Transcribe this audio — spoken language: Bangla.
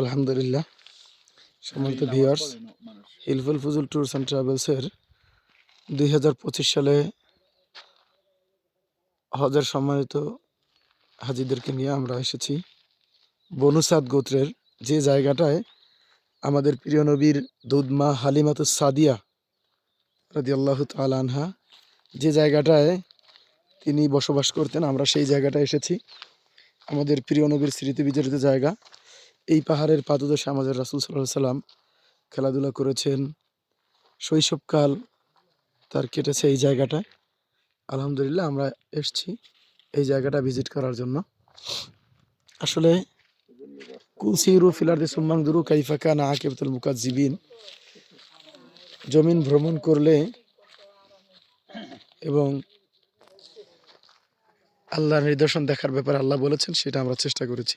আলহামদুলিল্লাহ। সম্মানিত viewers Hilful Fuzul tours and ট্রাভেলসের দুই হাজার পঁচিশ সালে হজের সম্মানিত হাজিদেরকে নিয়ে আমরা এসেছি। বনুসাদ গোত্রের যে জায়গাটায় আমাদের প্রিয় নবীর দুধমা হালিমাতু সাদিয়া রাদি আল্লাহ আনহা যে জায়গাটায় তিনি বসবাস করতেন আমরা সেই জায়গাটায় এসেছি। আমাদের প্রিয় নবীর স্মৃতি বিজড়িত জায়গা। এই পাহাড়ের পাদদেশে আমাদের রাসুল সাল্লাহ সাল্লাম খেলাধুলা করেছেন। শৈশবকাল তার কেটেছে এই জায়গাটায় আলহামদুলিল্লাহ আমরা এসছি এই জায়গাটা ভিজিট করার জন্য। আসলে কুলসিরু ফিলার্দি সুম্মাংদুরু কাইফাকা না আকেবতুল মুকাজিবিন জমিন ভ্রমণ করলে এবং আল্লাহর নিদর্শন দেখার ব্যাপারে আল্লাহ বলেছেন, সেটা আমরা চেষ্টা করেছি।